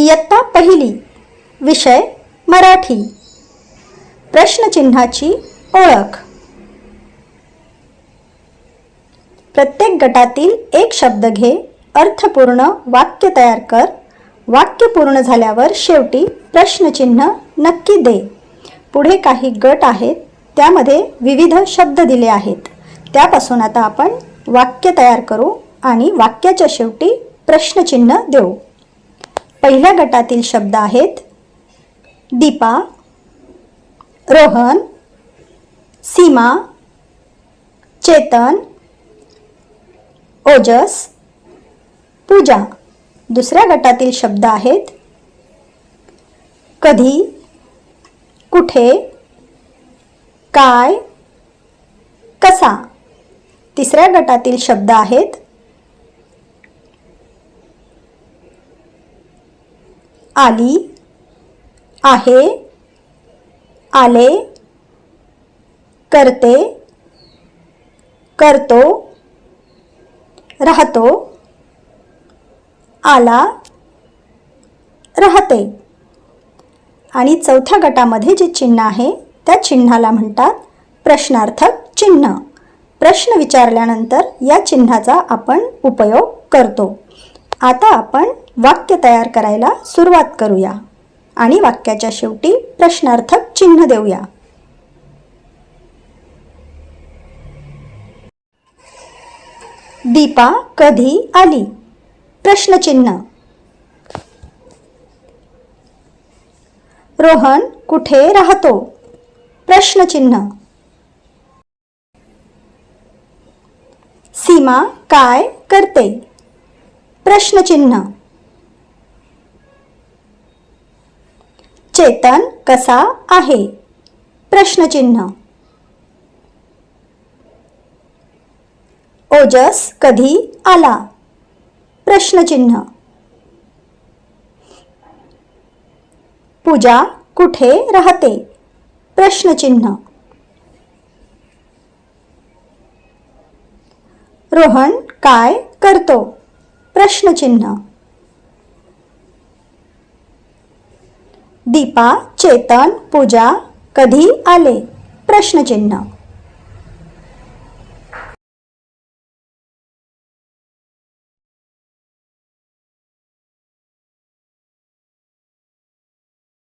इयत्ता पहिली. विषय मराठी. प्रश्नचिन्हाची ओळख. प्रत्येक गटातील एक शब्द घे अर्थपूर्ण वाक्य तयार कर. वाक्य पूर्ण झाल्यावर शेवटी प्रश्नचिन्ह नक्की दे. पुढे काही गट आहेत त्यामध्ये विविध शब्द दिले आहेत. त्यापासून आता आपण वाक्य तयार करू आणि वाक्याच्या शेवटी प्रश्नचिन्ह देऊ. पहिल्या गटातील शब्द आहेत दीपा रोहन सीमा चेतन ओजस पूजा. दुसऱ्या गटातील शब्द आहेत कधी कुठे काय कसा. तिसऱ्या गटातील शब्द आहेत आली आहे आले करते करतो राहतो आला राहते. आणि चौथ्या गटामध्ये जे चिन्ह आहे त्या चिन्हाला म्हणतात प्रश्नार्थक चिन्ह. प्रश्न विचारल्यानंतर या चिन्हाचा आपण उपयोग करतो. आता आपण वाक्य तयार करायला सुरुवात करूया. आणि वाक्याच्या शेवटी प्रश्नार्थक चिन्ह देऊया. दीपा कधी आली? प्रश्नचिन्ह. रोहन कुठे राहतो? प्रश्नचिन्ह. सीमा काय करते? प्रश्नचिन्ह. चेतन कसा आहे? प्रश्नचिन्ह. ओजस कधी आला? प्रश्नचिन्ह. पूजा कुठे राहते? प्रश्नचिन्ह. रोहन काय करतो? प्रश्नचिन्ह. दीपा चेतन पूजा कधी आले? प्रश्नचिन्ह.